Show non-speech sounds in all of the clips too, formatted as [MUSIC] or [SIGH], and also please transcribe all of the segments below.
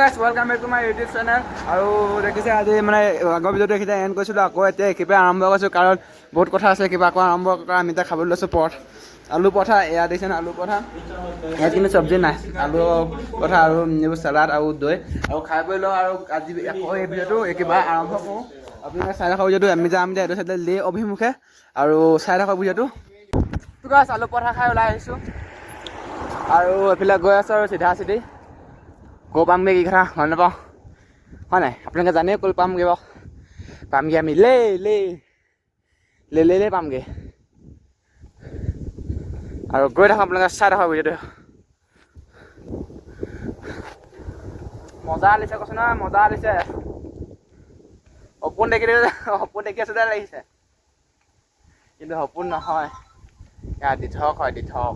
Guys welcome back to my YouTube channel আৰু দেখিছে আজি মানে আগৰ ভিডিঅ'টো দেখিছে এণ্ড কৰিছিলোঁ আকৌ এতিয়া একেবাৰে আৰম্ভ কৰিছোঁ কাৰণ বহুত কথা আছে কিবা আকৌ আৰম্ভ কৰা আমি এতিয়া খাবলৈ লৈছোঁ পথ আলু পঠা এয়া দেখিছে ন আলু পঠা ইয়াত কিন্তু চব্জি নাই আলু পঠা আৰু এইবোৰ চালাড আৰু দৈ। আৰু খাই বৈ লওঁ আৰু আজি আকৌ এই ভিডিঅ'টো একেবাৰে আৰম্ভ কৰোঁ। আপোনালোকে চাই থাকক ভিডিঅ'টো আমি যাম এতিয়া এইটো চাইডে লে অভিমুখে। আৰু চাই থাকক ভিডিঅ'টো। গাছ আলু পঠা খাই ওলাই আহিছোঁ। আৰু এইফালে গৈ আছোঁ আৰু চিধা চিধি গৈ পামগৈ কি কথা হয়নে নাপাওঁ হয় নাই আপোনালোকে জানেই ক'লৈ পামগৈ বাৰু পামগৈ আমি লেই লেই লে লে লে পামগৈ আৰু গৈ থাকোঁ আপোনালোকে চাই থাকক ভিডিঅ'টো মজা আহিছে কৈছো নহয় মজা আহিছে সপোন দেখি দেখি সপোন দেখি আছে লাগিছে কিন্তু সপোন নহয় এয়া থক হয় দি থক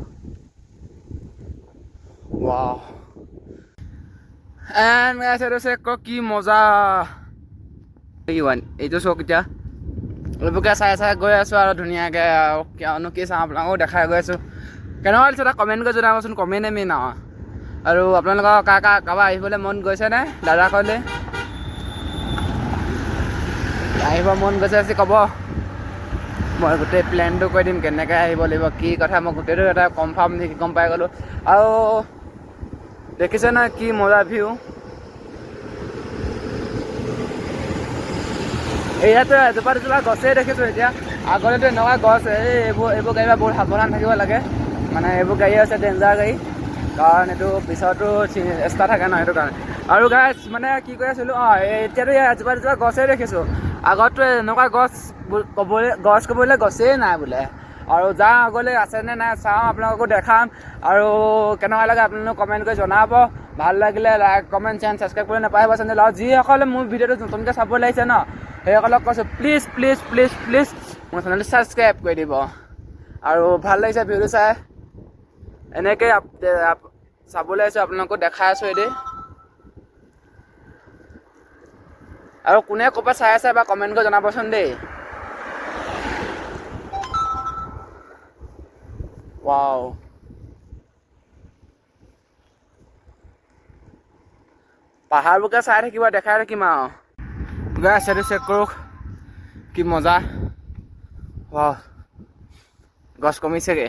এণ্ড গাইছ এইটো চেক কৰক কি মজা এইটো চাওক এতিয়া এইবোৰকে চাই চাই গৈ আছোঁ আৰু ধুনীয়াকৈ কিয়নো কি চাওঁ আপোনালোকেও দেখাই গৈ আছোঁ কেনেকুৱা লাগিছে এটা কমেণ্ট কৰি জনাবচোন কমেণ্টে মেইন আৰু আৰু আপোনালোকৰ কাৰ কাৰ কাৰোবাৰ আহিবলৈ মন গৈছেনে দাদা ক'লে আহিব মন গৈছে আজি ক'ব মই গোটেই প্লেনটো কৈ দিম কেনেকৈ আহিব লাগিব কি কথা মই গোটেইটো এটা কনফাৰ্ম দেখি গম পাই গ'লোঁ আৰু দেখিছে নহয় কি মজা ভিউ এয়াতো এজোপা দুজোপা গছেই দেখিছোঁ এতিয়া। আগতেতো এনেকুৱা গছ, এই এইবোৰ এইবোৰ গাড়ী বহুত সাৱধান থাকিব লাগে। মানে এইবোৰ গাড়ী আছে ডেঞ্জাৰ গাড়ী। কাৰণ এইটো পিছতো এক্সট্ৰা থাকে ন, সেইটো কাৰণে। আৰু গাছ মানে কি কৈ আছিলোঁ, অঁ এতিয়াতো এজোপা দুজোপা গছেই দেখিছোঁ। আগততো এনেকুৱা গছ ক'বলৈ গছ ক'বলৈ গছেই নাই বোলে। আৰু যাওঁ আগলৈ আছেনে নাই চাওঁ আপোনালোককো দেখাম। আৰু কেনেকুৱা লাগে আপোনালোকে কমেণ্ট কৰি জনাব। ভাল লাগিলে লাইক কমেণ্ট চেণ্ট ছাবস্ক্ৰাইব কৰি নাপাহিব চেনেল আৰু যিসকলে মোৰ ভিডিঅ'টো নতুনকৈ চাব লাগিছে ন সেইসকলক কৈছোঁ প্লিজ প্লিজ প্লিজ প্লিজ মোৰ চেনেলটো ছাবস্ক্ৰাইব কৰি দিব। আৰু ভাল লাগিছে ভিডিঅ'টো চাই। এনেকৈ চাবলৈ আহিছোঁ আপোনালোকক দেখাই আছোঁ এদেই আৰু কোনে ক'ৰ পৰা চাই আছে বা কমেণ্ট কৰি জনাবচোন দেই। ৱাও পাহাৰবোৰকে চাই থাকিব দেখাই থাকিম আৰু গৈ আছে চেক কৰক। কি মজা। ৱাও গছ কমিছেগে।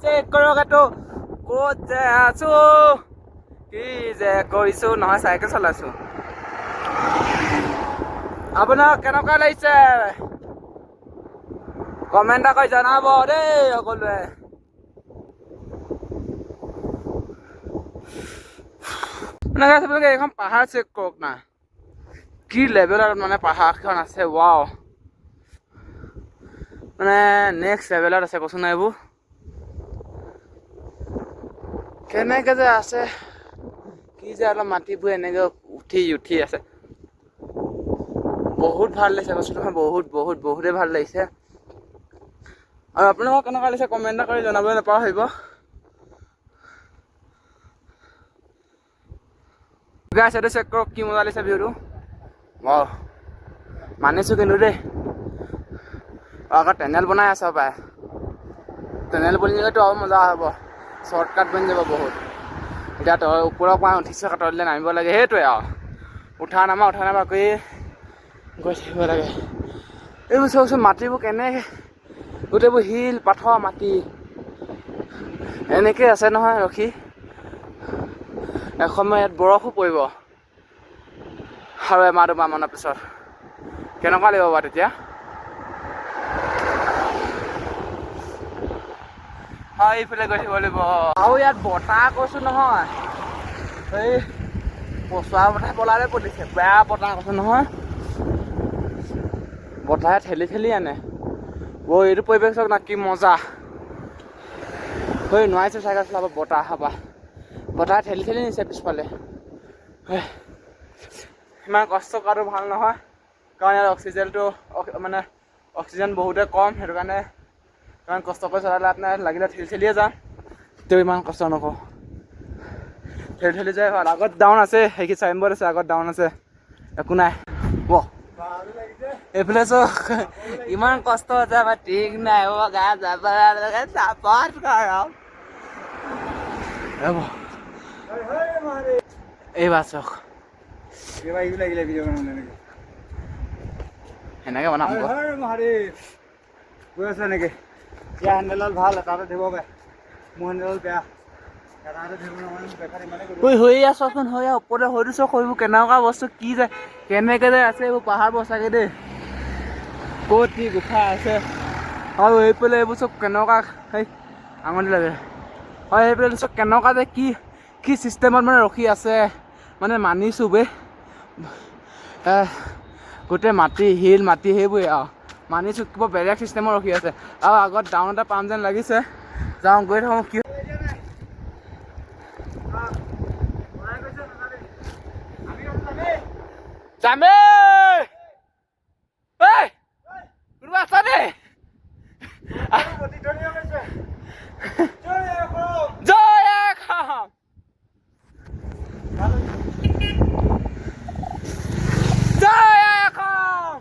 চেক কৰক এইটো। ক'ত যে আছো কি যে কৰিছো নহয় চাইকেল চলাইছো। আপোনাক কেনেকুৱা লাগিছে? কমেণ্ট এটা কৰি জনাব দেই সকলোৱে। মানে আপোনালোকে এইখন পাহাৰ চেক কৰক না। কি লেভেলৰ মানে পাহাৰখন আছে ৱাও মানে নেক্সট লেভেলত আছে কৈছোঁ না এইবোৰ। কেনেকে যে আছে, কি যে অলপ মাটিবোৰ এনেকে উঠি উঠি আছে। বহুত ভালো লাগিছে কৈছোঁ নহয় বহুত বহুত বহুতেই ভালো লাগিছে। আৰু আপোনালোকক কেনেকুৱা লাগিছে কমেণ্ট এটা কৰি জনাবলৈ নাপাহৰিব। গাইছ এইটো চেক কৰক কি মজা লাগিছে ভিউটো ৱাও মানিছোঁ কিন্তু দেই। আকৌ টেনেল বনাই আছে পায় টেনেল বনিলেতো আৰু মজা হ'ব। শ্বৰ্টকাট বনি যাব বহুত। এতিয়া তই ওপৰৰ পৰা উঠিছে তললৈ নামিব লাগে, সেইটোৱে আৰু। উঠা, নামা উঠা, নামা কৰি গৈ থাকিব লাগে। এইবোৰ চাওকচোন মাটিবোৰ কেনেকৈ গোটেইবোৰ শিল, পাথৰ, মাটি। এনেকৈ আছে নহয় ৰখি। এসময়ত ইয়াত বৰফো পৰিব। আৰু এমাহ দুমাহমানৰ পিছত। কেনেকুৱা লাগিব বাৰু তেতিয়া? হয়, এইফালে গৈ থাকিব লাগিব। আৰু ইয়াত বতাহ কৈছোঁ নহয়। এই পচোৱা বতাহ পলাৰে পৰিছে বেয়া বতাহ কৈছোঁ নহয়। বতাহে ঠেলি ঠেলি আনে। অ' এইটো পৰিৱেশ চাওক না কি মজা। ঐ নোৱাৰিছোঁ চাইকেল চলাব বতাহ খাবা। বতাহে ঠেলি ঠেলি নিছে পিছফালে। ঐ, ইমান কষ্ট কৰাটো ভালো নহয়। কাৰণ ইয়াত অক্সিজেনটো অক- মানে অক্সিজেন বহুতে কম সেইটো কাৰণে ইমান কষ্ট কৰি চলালে আপোনাৰ লাগিলে ঠেলি ঠেলিয়ে যাম। তেও ইমান কষ্ট নকৰোঁ। ঠেলি ঠেলি যায় ভালো। আগত ডাউন আছে সেইখিনি চাইনবোৰ্ড আছে আগত ডাউন আছে। একো নাই। ৱ এইফালে চক ইমান কষ্ট হৈছে আমাৰ ঠিক নাই। অ' গা যাব চাপত কৰ ৰ'ব এইবাৰ চক এইবাৰ আহিব লাগিলে ভিডিঅ' বনাবলৈ এনেকে সেনেকৈ বনাম গৈ আছে এনেকে। ইয়াৰ হেণ্ডেলডাল ভালো এটাতে ধৰিব পাৰে মোৰ হেণ্ডেলডাল বেয়া। ঐ হৈ আছোচোন হৈ আহ ওপৰতে হৈ দিছ এইবোৰ কেনেকুৱা বস্তু কি যায় কেনেকৈ যে আছে এইবোৰ পাহাৰ বচাগে দেই। ক'ত কি গুফা আছে। আৰু এইফালে এইবোৰ চব কেনেকুৱা সেই আঙুলি লাগে। হয়, এইফালে চব কেনেকুৱা যে কি কি চিষ্টেমত মানে ৰখি আছে মানে মানিছোঁ বে। গোটেই মাটি, শিল, মাটি সেইবোৰে আৰু। মানিছোঁ, কিবা বেলেগ চিষ্টেমত ৰখি আছে। আৰু আগত ডাউন এটা পাম যেন লাগিছে। যাওঁ, গৈ থাকোঁ, কি যামে ঐ কোনোবা আছা দেই জয় এখন জয় এখন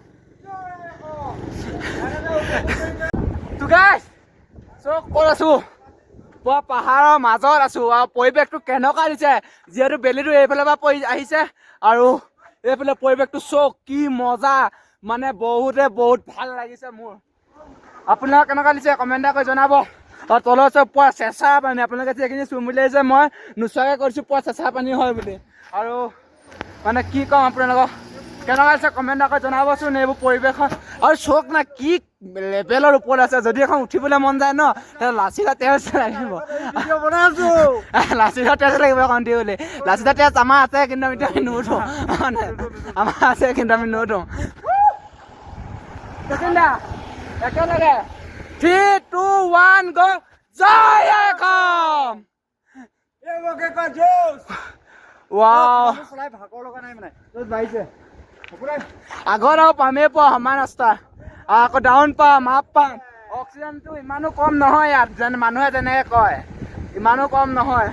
তো গাইছ চক ক'ত আছো? পুৰা পাহাৰৰ মাজত আছো আৰু পৰিৱেশটো কেনেকুৱা দিছে? যিহেতু বেলিটো এইফালৰ পৰা পৰি আহিছে আৰু এইফালে পৰিৱেশটো চক, কি মজা। মানে বহুতে বহুত ভালো লাগিছে মোৰ। আপোনালোকে কেনেকুৱা দিছে? কমেণ্ট এটা কৰি জনাব। আৰু তলত চব পুৰা চেঁচা পানী। আপোনালোকে যিখিনি চুম বুলি আহিছে মই নোচোৱাকৈ কৰিছোঁ, পুৰা চেঁচা পানী হয় বুলি। আৰু মানে কি ক'ম আপোনালোকক? কেনেকুৱা দিছে কমেণ্ট কৰি জনাবচোন এইবোৰ পৰিৱেশত আৰু চক না কি লেভেলৰ ওপৰত আছে? যদি এখন উঠিবলৈ মন যায় ন লাচিত তেজ লাগিব। [LAUGHS] লাচিত তেজ লাগিব এখন দিবলৈ লাচিত তেজ আমাৰ আছে কিন্তু আমি আমি নুঠো [LAUGHS] আমাৰ আছে কিন্তু আমি নুঠো দা একেলগে। থ্ৰী টু ওৱান গ জয় জোচ ৱাও চলাই ভাগৰ লগা নাই মানে। জোচ বাঢ়িছে। আগত আৰু পামেই পোৱা সমান ৰাস্তা। আকৌ ডাউন পাম আপ পাম অক্সিজেনটো ইমানো কম নহয় ইয়াত যেন মানুহে যেনেকৈ কয়। ইমানো কম নহয়।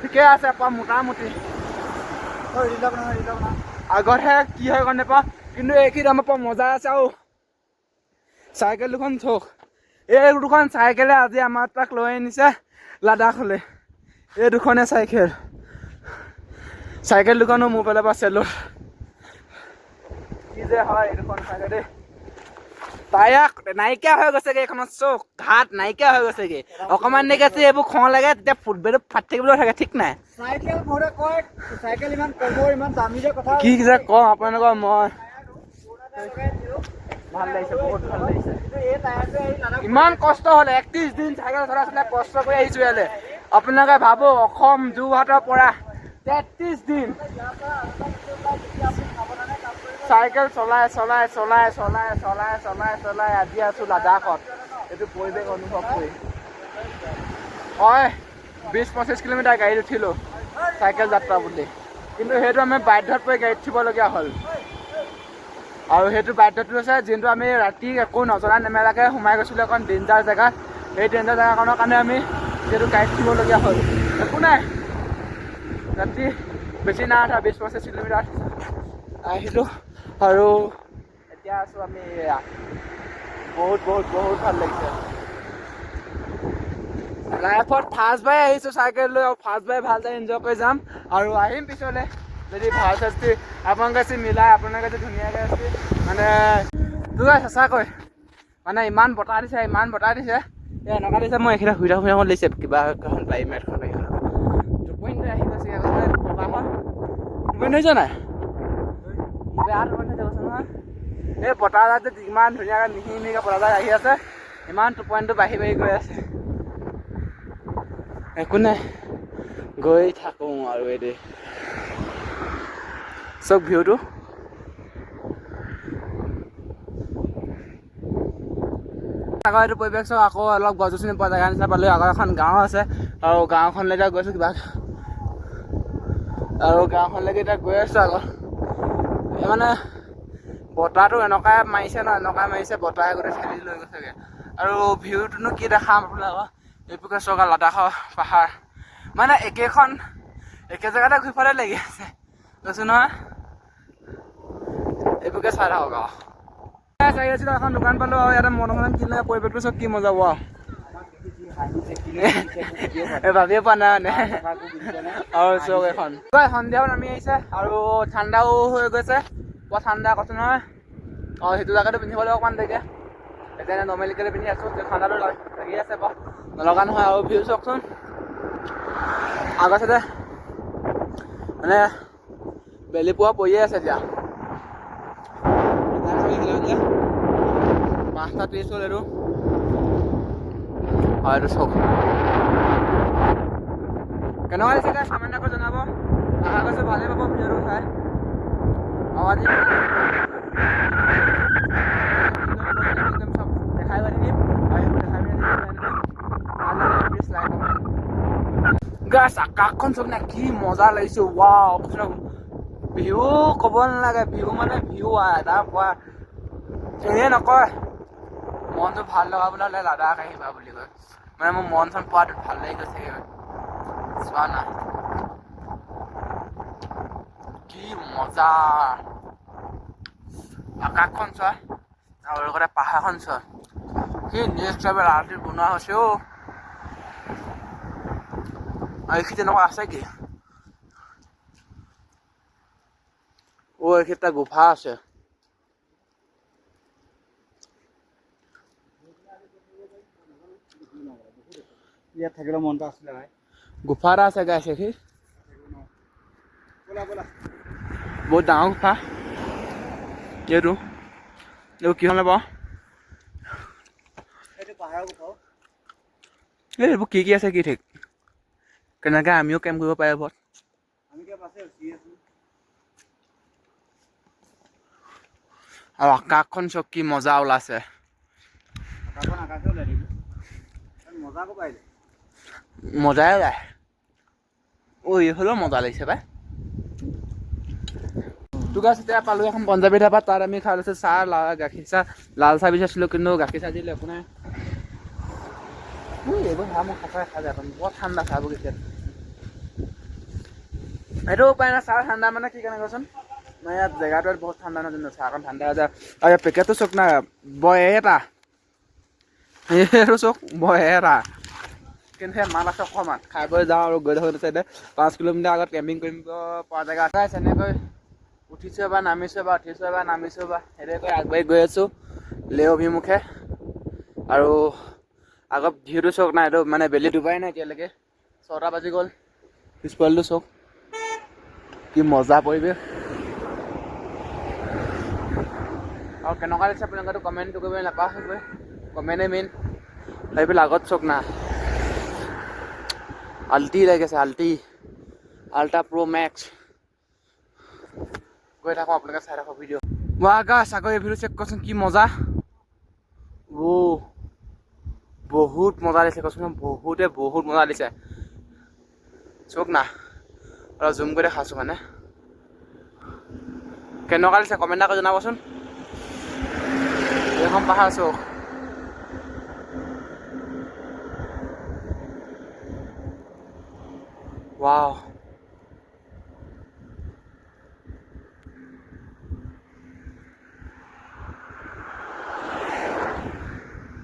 ঠিকে আছে পোৱা মোটামুটি। আগতহে কি হয় গম নাপাওঁ কিন্তু এইখিনি আমাৰ পৰা মজা আছে আৰু। চাইকেল দুখন থওক। এই দুখন চাইকেলে আজি আমাৰ তাক লৈ আনিছে লাডাখলৈ। এই দুখনে চাইকেল। চাইকেল দুখনো মোৰ ফালৰ পৰা চেলো কি যে হয় এই দুখন চাইকেল দেই। টায়াৰ নাইকিয়া হৈ গৈছেগে এইখনত চক ঘাট নাইকিয়া হৈ গৈছেগে। অকণমান দেৰি এইবোৰ খং লাগে তেতিয়া ফুটবেলটো ফাটি থাকিবলৈও থাকে ঠিক নাই? যে কি যে কওঁ আপোনালোকৰ মই ভাল লাগিছে বহুত ভাল লাগিছে। ইমান কষ্ট হ'ল একত্ৰিছ দিন চাইকেল চলাইছিলে কষ্ট কৰি আহিছোঁ ইয়ালৈ। আপোনালোকে ভাবো অসম যোৰহাটৰ পৰা তেত্ৰিছ দিন। চাইকেল চলাই চলাই চলাই চলাই চলাই চলাই চলাই আজি আছোঁ লাডাখত। এইটো পৰিৱেশ অনুভৱ কৰি। হয় বিছ পঁচিছ কিলোমিটাৰ গাড়ীত উঠিলোঁ চাইকেল যাত্ৰা বুলি। কিন্তু সেইটো আমি বাধ্যত পৰি গাড়ীত উঠিবলগীয়া হ'ল। আৰু সেইটো বাধ্যটো হৈছে যোনটো আমি ৰাতি একো নজনা নেমেলাকৈ সোমাই গৈছিলোঁ এখন ডেঞ্জাৰ জেগাত সেই ডেঞ্জাৰ জেগাখনৰ কাৰণে আমি যিহেতু গাড়ীত উঠিবলগীয়া হ'ল। একো নাই। ৰাতি বেছি নাই উঠা বিছ পঁচিছ কিলোমিটাৰ আহিলোঁ। আৰু এতিয়া আছোঁ আমি এয়া। বহুত বহুত বহুত ভাল লাগিছে। লাইফত ফাৰ্ষ্টবাৰ আহিছোঁ চাইকেল লৈ আৰু ফাৰ্ষ্টবাৰ ভালদৰে এনজয় কৰি যাম। আৰু আহিম পিছলৈ যদি ভাল চাস্তি আপোনালোকে যদি মিলাই আপোনালোকে যদি ধুনীয়াকৈ আছে মানে তোৰ সঁচাকৈ মানে ইমান বতাহ দিছে ইমান বতাহ দিছে। এই এনেকুৱা দিছে মই এইখিনি শুই থাকোঁ শুই থাকোঁ লাগিছে কিবা এখন বাৰী মেটখন গ'ল টোপনিটো আহি গৈছে বতাহত টোপনি ধৰিছে নাই? বেয়া ধৰিছে নহয়? এই বতাহজাক যে ইমান ধুনীয়াকৈ মিহি মিহিকৈ বতাহজাক আহি আছে, ইমান টোপনিটো বাঢ়ি বাঢ়ি গৈ আছে। একো নাই, গৈ থাকোঁ আৰু এদে চব ভিউটো। আকৌ এইটো পৰিৱেশ চাওঁ আকৌ অলপ গছ গছনি পোৱা জেগা নিচিনা পালোঁ আকৌ এখন গাঁও আছে, আৰু গাঁওখনলৈ এতিয়া গৈছোঁ কিবা। আৰু গাঁওখনলৈকে এতিয়া গৈ আছোঁ এই মানে বতাহটো এনেকুৱাই মাৰিছে ন এনেকুৱাই মাৰিছে বতাহে গোটেই ঠেলি লৈ গৈছেগৈ। আৰু ভিউটোনো কি দেখাম আপোনালোকক এইটোকে চৰকাৰ লাডাখৰ পাহাৰ। মানে একেখন একে জেগাতে ঘূৰি ফুৰাতে লাগি আছে। কৈছোঁ নহয় এইবোৰকে চাই থাকক আৰু। চাই আছিলোঁ এখন দোকান পালোঁ আৰু ইয়াতে মনোহৰণ কিনে পৰিৱেশটো চব কি মজা ৱা এই ভাবিয়ে পোৱা নাই মানে আৰু চক এখন সন্ধিয়াও নামি আহিছে আৰু ঠাণ্ডাও হৈ গৈছে বৰ ঠাণ্ডা কৈছোঁ নহয় অঁ সেইটো জেগাটো পিন্ধিবলৈ অকণমান দেৰিকে এতিয়া নৰ্মেলিকেলি পিন্ধি আছোঁ ঠাণ্ডাটো লাগি আছে বাৰু নলগা নহয় আৰু ভিউ চাওকচোন চাইডে মানে বেলি পোৱা পৰিয়ে আছে এতিয়া পাঁচটা ত্ৰিছ হ'ল এইটো চক কেনেকুৱা লাগিছে গাইছ কমেণ্ট আকৌ জনাব। আশা কৰিছোঁ ভালেই পাব ভিডিঅ'টো চাই। আৰু আজি দেখাই দেখাই মেলি গাছ আকাশখন চব না, কি মজা লাগিছে। ৱাও ভিউ ক'ব নালাগে ভিউ মানে তাৰ পৰা এনেই নকয়। মনটো ভাল লগাবলৈ হ'লে লাডাখ আহিবা বুলি কয়। মানে মোৰ মন চন পোৱাটো ভাল লাগি গৈছে চোৱা না। কি মজা। আকাশখন চোৱা আৰু লগতে পাহাৰখন চোৱা। কি নেক্সট লেভেল আৰ্টিত বনোৱা হৈছে অ' আৰু এইখিনি তেনেকুৱা আছে কি? অ' এইখিনি এটা গুফা আছে। ইয়াত থাকিলে মনটো আছিলে ভাই। গুফা এটা আছে গাইছে সি। ব'লা ব'লা। বহুত ডাঙৰ গুফা। এইটো। এইবোৰ কি হ'লে বাৰু? এইটো পাহাৰৰ কথা এই এইবোৰ কি কি আছে কি ঠিক? কেনেকৈ আমিও কেম্প কৰিব পাৰে এইবোৰত। আমি কিয় পাছে উঠি আছো। আৰু আকাশখন চব কি মজা ওলাইছে। আকাশখন আকাশে ওলাই থাকিব। তাত মজা আকৌ পাইছে মজাই ওলায় ঐ এইফালেও মজা লাগিছে পাই তোক আছে এতিয়া পালোঁ এখন পঞ্জাৱী ধাবা, তাত আমি খাই লৈছোঁ চাহ লা গাখীৰ চাহ, লাল চাহ বিচাৰিছিলোঁ, কিন্তু গাখীৰ চাহ দিলে নাই। এইবোৰ চাহ মই সঁচাই খাই পাওঁ বৰ ঠাণ্ডা চাহ বগিছে সেইটো উপায় নাই, চাহ ঠাণ্ডা মানে কি কাৰণে কচোন মানে ইয়াত জেগাটো বহুত ঠাণ্ডা নহয় জানো চাহকণ ঠাণ্ডা হৈ যায়। আৰু ইয়াত পেকেটটো চক না বয় এটা। এইটো চক বয় এটা। কিন্তু সেই মাল আছে অকণমান। খাই বৈ যাওঁ আৰু গৈ থাকোঁ চাইডে। পাঁচ কিলোমিটাৰ আগত কেম্পিং কৰিব পৰা জেগা আছে। এনেকৈ উঠিছোঁ এবাৰ নামিছোঁ এবাৰ উঠিছোঁ এবাৰ নামিছোঁ এবাৰ সেনেকৈ আগবাঢ়ি গৈ আছোঁ। লে অভিমুখে। আৰু আগত ভিউটো চাওক নাই, এইটো মানে বেলি ডুবাই নাই এতিয়ালৈকে। ছটা বাজি গ'ল। পিছফালটো চাওক কি মজা পৰিৱেশ। আৰু কেনেকুৱা লাগিছে আপোনালোকেতো কমেণ্টটো কৰিব নাপাহৰিব কমেণ্টে মেইন এইফালে আগত চাওক না। আল্টি লাগিছে, আল্টি। আল্ট্ৰা প্ৰ' মেক্স গৈ থাকোঁ, আপোনালোকে চাই থাকক ভিডিঅ' ৱা গা চাগৈ ভিডিঅ' চেক কৰচোন, কি মজা। ও, বহুত মজা দিছে, কচোন, বহুতে বহুত মজা দিছে। চাওক না, অলপ জুম কৰি দেখাইছোঁ মানে। কেনেকুৱা দিছে কমেণ্ট এটা কৰি জনাবচোন। এইখন পাহাৰ চাওক ৱাও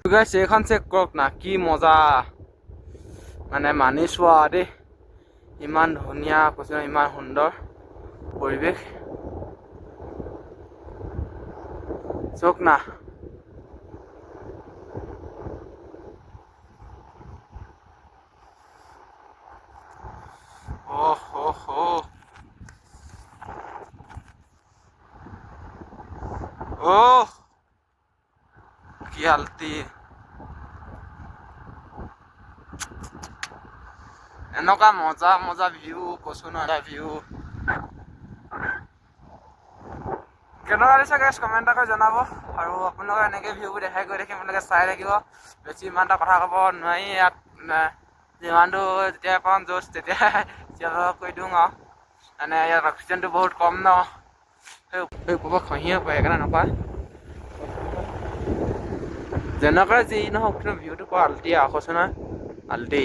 গাইছে এইখন চেক কৰক না, কি মজা। মানে মানিছোঁ আৰু দেই। ইমান ধুনীয়া, কৈছোঁ ইমান সুন্দৰ পৰিৱেশ। চাওক না। অহ কি আলতি এনেকুৱা মজা মজা ভিউ কৈছো নহয় ভিউ কেনেকুৱা লাগিছে গেছ কমেণ্ট এটা কৰি জনাব আৰু আপোনালোকে এনেকৈ ভিউবোৰ দেখাই গৈ থাকিম আপোনালোকে চাই থাকিব বেছি ইমান এটা কথা ক'ব নোৱাৰি ইয়াত মানে যিমানটো যেতিয়া পাওঁ জোচ তেতিয়া চিঞৰ কৰি দিওঁ আৰু মানে ইয়াত অক্সিজেনটো বহুত কম ন সেই সেই ওপৰত খহিয়ে সেইকাৰণে নকৰা যেনেকুৱা যি নহওক, কিন্তু ভিউটো পোৱা আল্টি আৰু নহয় আল্টি।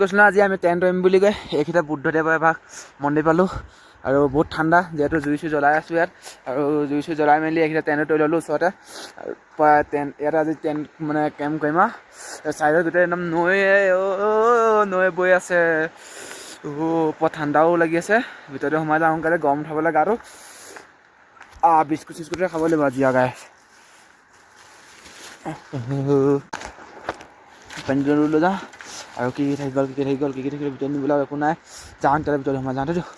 কৈছোঁ নহয় আজি আমি টেণ্ট কৰিম বুলি কয় এইখিনিতে বুদ্ধদেৱৰ এভাগ, মন্দিৰ পালোঁ। আৰু বহুত ঠাণ্ডা, যিহেতু জুই চুই জ্বলাই আছোঁ ইয়াত। আৰু জুই চুই জ্বলাই মেলি এইখিনি টেণ্টত তৰি ল'লোঁ ওচৰতে। আৰু টেণ্ট ইয়াত আজি টেণ্ট মানে কেম্প কৰিম আৰু ছাইডত গোটেই একদম নৈ অ' নৈ বৈ আছে। ওপৰত ঠাণ্ডাও লাগি আছে। ভিতৰতে সোমাই যাওঁ, সোনকালে গৰম উঠাবলৈ গাটো। বিস্কুট চিস্কুটে খাব লাগিব আজি আগাই। পানীটো লৈ যাওঁ আৰু কি কি থাকি গ'ল কি কি থাকি গ'ল কি কি থাকি গ'ল ভিতৰত নিবলৈ একো নাই যাওঁ তাতে ভিতৰত সোমাই যাওঁতে দিওঁ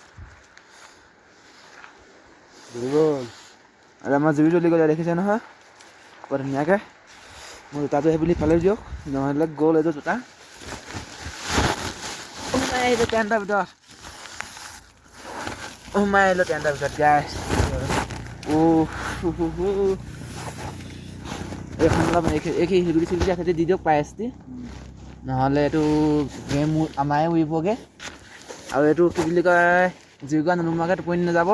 আৰু আমাৰ জুই জ্বলি গ'লে দেখিছে নহয় বৰ ধুনীয়াকৈ মোৰ জোতাটো সেই বুলি ফালে দিয়ক নহ'লে গ'ল এইটো জোতা সোমাই আহিলোঁ টেণ্টৰ ভিতৰত সোমাই আহিলোঁ টেণ্টৰ ভিতৰত গাই এই শিলগুটি চিলগুটি আছে দি দিয়ক প্ৰাইচটি নহ'লে এইটো গেম আমাৰে উৰিবগৈ। আৰু এইটো কি বুলি কয় জুইকুৰা নুনুমাকৈ টোপনি নাযাব।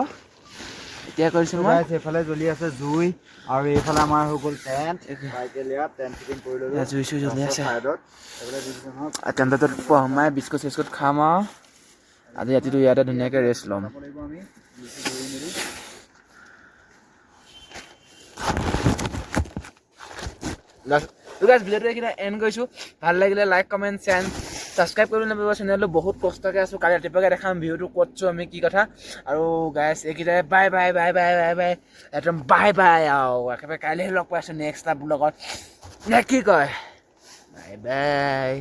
এতিয়া কৰিছোঁ মই। এইফালে জ্বলি আছে জুই আৰু এইফালে আমাৰ হৈ গ'ল টেণ্ট জুই চুই জ্বলি আছে। টেণ্টত সোমাই বিস্কুট চিস্কুট খাম আৰু। আজি ৰাতিটো ইয়াতে ধুনীয়াকৈ ৰেষ্ট ল'ম। মেলি গাইজ ভিডিঅ'টো এইখিনি এণ্ড কৰিছোঁ। ভালো লাগিলে লাইক কমেণ্ট চেণ্ড ছাবস্ক্ৰাইব কৰিবলৈ নাপাব চেনেলটো বহুত কষ্টকৈ আছোঁ। কালি ৰাতিপুৱাকৈ দেখাম ভিডিঅ'টো ক'তছোঁ আমি, কি কথা। আৰু গাইজ এইকেইটাই bye bye bye bye bye bye একদম বাই বাই আৰু একেবাৰে কাইলৈহে লগ পাইছোঁ নেক্সট এটা ব্লগত নে কি কয়? Bye bye